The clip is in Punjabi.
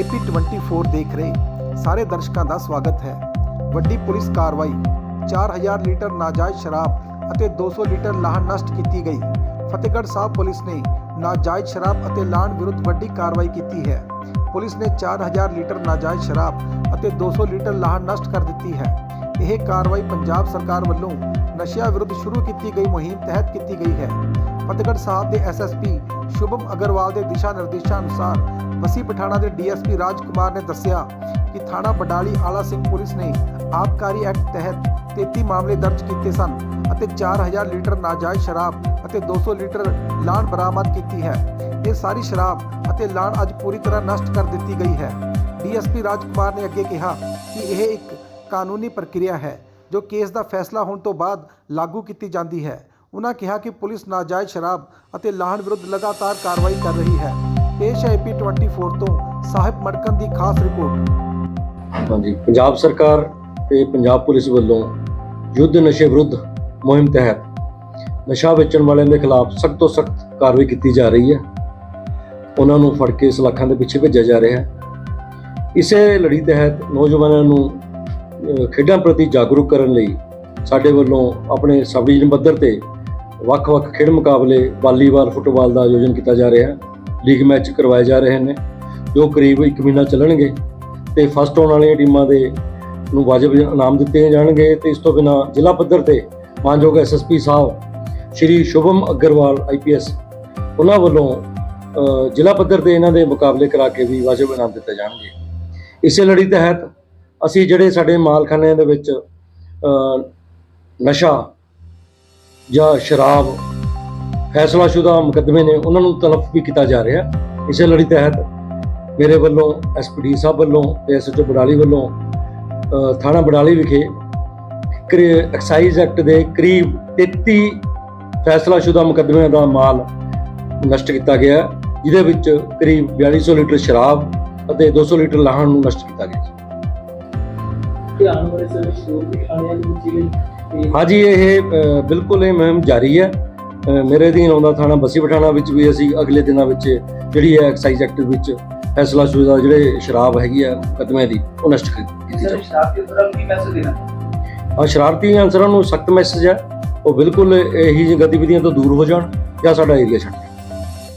AP24 ਦੇਖ ਰਹੇ ਸਾਰੇ ਦਰਸ਼ਕਾਂ ਦਾ ਸਵਾਗਤ ਹੈ। ਵੱਡੀ ਪੁਲਿਸ ਕਾਰਵਾਈ 4000 ਲੀਟਰ ਨਾਜਾਇਜ਼ ਸ਼ਰਾਬ ਅਤੇ 200 ਲੀਟਰ ਲਾਹਣ ਨਸ਼ਟ ਕੀਤੀ ਗਈ। ਫਤਿਹਗੜ੍ਹ ਸਾਹਿਬ ਪੁਲਿਸ ਨੇ ਨਾਜਾਇਜ਼ ਸ਼ਰਾਬ ਅਤੇ ਲਾਹਣ ਵਿਰੁੱਧ ਵੱਡੀ ਕਾਰਵਾਈ ਕੀਤੀ ਹੈ। ਪੁਲਿਸ ਨੇ 4000 ਲੀਟਰ ਨਾਜਾਇਜ਼ ਸ਼ਰਾਬ ਅਤੇ 200 ਲੀਟਰ ਲਾਹਣ ਨਸ਼ਟ ਕਰ ਦਿੱਤੀ ਹੈ। ਇਹ ਕਾਰਵਾਈ ਪੰਜਾਬ ਸਰਕਾਰ ਵੱਲੋਂ ਨਸ਼ਿਆਂ ਵਿਰੁੱਧ ਸ਼ੁਰੂ ਕੀਤੀ ਗਈ ਮੁਹਿੰਮ ਤਹਿਤ ਕੀਤੀ ਗਈ ਹੈ। ਫਤਿਹਗੜ੍ਹ ਸਾਹਿਬ ਦੇ ਐਸਐਸਪੀ ਸ਼ੁਭਮ ਅਗਰਵਾਲ ਦੇ ਦਿਸ਼ਾ ਨਿਰਦੇਸ਼ਾਂ ਅਨੁਸਾਰ ਮਸੀ ਪਠਾਣਾ ਦੇ ਡੀਐਸਪੀ ਰਾਜਕੁਮਾਰ ਨੇ ਦੱਸਿਆ ਕਿ ਥਾਣਾ ਬਡਾਲੀ ਆਲਾ ਸਿੰਘ ਪੁਲਿਸ ਨੇ ਆਬਕਾਰੀ ਐਕਟ ਤਹਿਤ 33 ਮਾਮਲੇ ਦਰਜ ਕੀਤੇ ਸਨ ਅਤੇ 4000 ਲੀਟਰ ਨਾਜਾਇਜ਼ ਸ਼ਰਾਬ ਅਤੇ 200 ਲੀਟਰ ਲਾਣ ਬਰਾਮਦ ਕੀਤੀ ਹੈ। ਇਹ ਸਾਰੀ ਸ਼ਰਾਬ ਅਤੇ ਲਾਣ ਅੱਜ ਪੂਰੀ ਤਰ੍ਹਾਂ ਨਸ਼ਟ ਕਰ ਦਿੱਤੀ ਗਈ ਹੈ। ਡੀਐਸਪੀ ਰਾਜਕੁਮਾਰ ਨੇ ਅੱਗੇ ਕਿਹਾ ਕਿ ਇਹ ਇੱਕ ਕਾਨੂੰਨੀ ਪ੍ਰਕਿਰਿਆ ਹੈ ਜੋ ਕੇਸ ਦਾ ਫੈਸਲਾ ਹੋਣ ਤੋਂ ਬਾਅਦ ਲਾਗੂ ਕੀਤੀ ਜਾਂਦੀ ਹੈ। ਉਨ੍ਹਾਂ ਕਿਹਾ ਕਿ ਪੁਲਿਸ ਨਾਜਾਇਜ਼ ਸ਼ਰਾਬ ਅਤੇ ਲਾਹਣ ਵਿਰੁੱਧ ਲਗਾਤਾਰ ਕਾਰਵਾਈ ਕਰ ਰਹੀ ਹੈ। ਪੇਸ਼ ਹੈ ਏਪੀ 24 ਤੋਂ ਸਾਹਿਬ ਮੜਕਨ ਦੀ ਖਾਸ ਰਿਪੋਰਟ। ਹਾਂਜੀ, ਪੰਜਾਬ ਸਰਕਾਰ ਤੇ ਪੰਜਾਬ ਪੁਲਿਸ ਵੱਲੋਂ ਯੁੱਧ ਨਸ਼ੇ ਵਿਰੁੱਧ ਮੁਹਿੰਮ ਤਹਿਤ ਨਸ਼ਾ ਵੇਚਣ ਵਾਲਿਆਂ ਦੇ ਖਿਲਾਫ ਸਖਤ ਤੋਂ ਸਖਤ ਕਾਰਵਾਈ ਕੀਤੀ ਜਾ ਰਹੀ ਹੈ। ਉਹਨਾਂ ਨੂੰ ਫੜ ਕੇ ਸਲਾਖਾਂ ਦੇ ਪਿੱਛੇ ਭੇਜਿਆ ਜਾ ਰਿਹਾ ਹੈ। ਇਸੇ ਲੜੀ ਤਹਿਤ ਨੌਜਵਾਨਾਂ ਨੂੰ ਖੇਡਾਂ ਪ੍ਰਤੀ ਜਾਗਰੂਕ ਕਰਨ ਲਈ ਸਾਡੇ ਵੱਲੋਂ ਆਪਣੇ ਸਬ ਡਿਵੀਜ਼ਨ ਪੱਧਰ ਤੇ ਵੱਖ-ਵੱਖ ਖੇਡ ਮੁਕਾਬਲੇ ਵਾਲੀਬਾਲ, ਫੁੱਟਬਾਲ ਦਾ ਆਯੋਜਨ ਕੀਤਾ ਜਾ ਰਿਹਾ ਹੈ। ਲੀਗ ਮੈਚ ਕਰਵਾਏ ਜਾ ਰਹੇ ਨੇ, ਜੋ ਕਰੀਬ 1 ਮਹੀਨਾ ਚੱਲਣਗੇ ਤੇ ਫਸਟ ਆਉਣ ਵਾਲੀਆਂ ਟੀਮਾਂ ਦੇ ਨੂੰ ਵਾਜਬ ਇਨਾਮ ਦਿੱਤੇ ਜਾਣਗੇ ਤੇ ਇਸ ਤੋਂ ਬਿਨਾ ਜ਼ਿਲ੍ਹਾ ਪੱਧਰ ਤੇ ਮਾਨਯੋਗ ਐਸਐਸਪੀ ਸਾਹਿਬ, ਸ਼੍ਰੀ ਸ਼ੁਭਮ ਅਗਰਵਾਲ ਆਈਪੀਐਸ ਉਹਨਾਂ ਵੱਲੋਂ ਜ਼ਿਲ੍ਹਾ ਪੱਧਰ ਤੇ ਇਹਨਾਂ ਦੇ ਮੁਕਾਬਲੇ ਕਰਾ ਕੇ ਵੀ ਵਾਜਬ ਇਨਾਮ ਦਿੱਤੇ ਜਾਣਗੇ। ਇਸੇ ਲੜੀ ਤਹਿਤ ਅਸੀਂ ਜਿਹੜੇ ਸਾਡੇ ਮਾਲਖਾਨਿਆਂ ਦੇ ਵਿੱਚ ਨਸ਼ਾ ਜਾਂ ਸ਼ਰਾਬ, ਫੈਸਲਾਸ਼ੁਦਾ ਮੁਕੱਦਮੇ ਨੇ ਉਹਨਾਂ ਨੂੰ ਤਲਫ ਵੀ ਕੀਤਾ ਜਾ ਰਿਹਾ। ਇਸੇ ਲੜੀ ਤਹਿਤ ਮੇਰੇ ਵੱਲੋਂ ਐਸਪੀਡੀ ਸਾਹਿਬ ਵੱਲੋਂ ਤੇ ਐਸਐਚਓ ਬਡਾਲੀ ਵੱਲੋਂ ਥਾਣਾ ਬਡਾਲੀ ਵਿਖੇ ਐਕਸਾਈਜ਼ ਐਕਟ ਦੇ ਕਰੀਬ 33 ਫੈਸਲਾਸ਼ੁਦਾ ਮੁਕੱਦਮਿਆਂ ਦਾ ਮਾਲ ਨਸ਼ਟ ਕੀਤਾ ਗਿਆ, ਜਿਹਦੇ ਵਿੱਚ ਕਰੀਬ 4200 ਲੀਟਰ ਸ਼ਰਾਬ ਅਤੇ 200 ਲੀਟਰ ਲਾਹਣ ਨੂੰ ਨਸ਼ਟ ਕੀਤਾ ਗਿਆ। ਧਿਆਨ ਵਾਲੇ ਸਮੇਂ ਸ਼ੋਰ ਵੀ ਥਾਣਿਆਂ ਦੇ ਵਿੱਚ ਹਾਂਜੀ ਇਹ ਬਿਲਕੁਲ ਇਹ ਮੁਹਿੰਮ ਜਾਰੀ ਹੈ। ਮੇਰੇ ਅਧੀਨ ਆਉਂਦਾ ਥਾਣਾ ਬਸੀ ਪਠਾਣਾ ਵਿੱਚ ਵੀ ਅਸੀਂ ਅਗਲੇ ਦਿਨਾਂ ਵਿੱਚ ਜਿਹੜੀ ਹੈ ਐਕਸਾਈਜ਼ ਐਕਟ ਵਿੱਚ ਫੈਸਲਾਸ਼ੁਦਾ ਜਿਹੜੇ ਸ਼ਰਾਬ ਹੈਗੀ ਹੈ ਮੁਕੱਦਮੇ ਦੀ ਉਹ ਨਸ਼ਟ ਕਰ- ਕੀਤੀ ਜਾਵੇ ਸ਼ਰਾਬ ਦੇ ਦੌਰਾਨ ਕੀ ਮੈਸੇਜ ਦੇਣਾ? ਆ ਸ਼ਰਾਰਤੀ ਅਨਸਰਾਂ ਨੂੰ ਸਖਤ ਮੈਸੇਜ ਹੈ। ਉਹ ਬਿਲਕੁਲ ਇਹੀ ਜਿਹੀ ਗਤੀਵਿਧੀਆਂ ਤੋਂ ਦੂਰ ਹੋ ਜਾਣ ਜਾਂ ਸਾਡਾ ਏਰੀਆ ਛੱਡ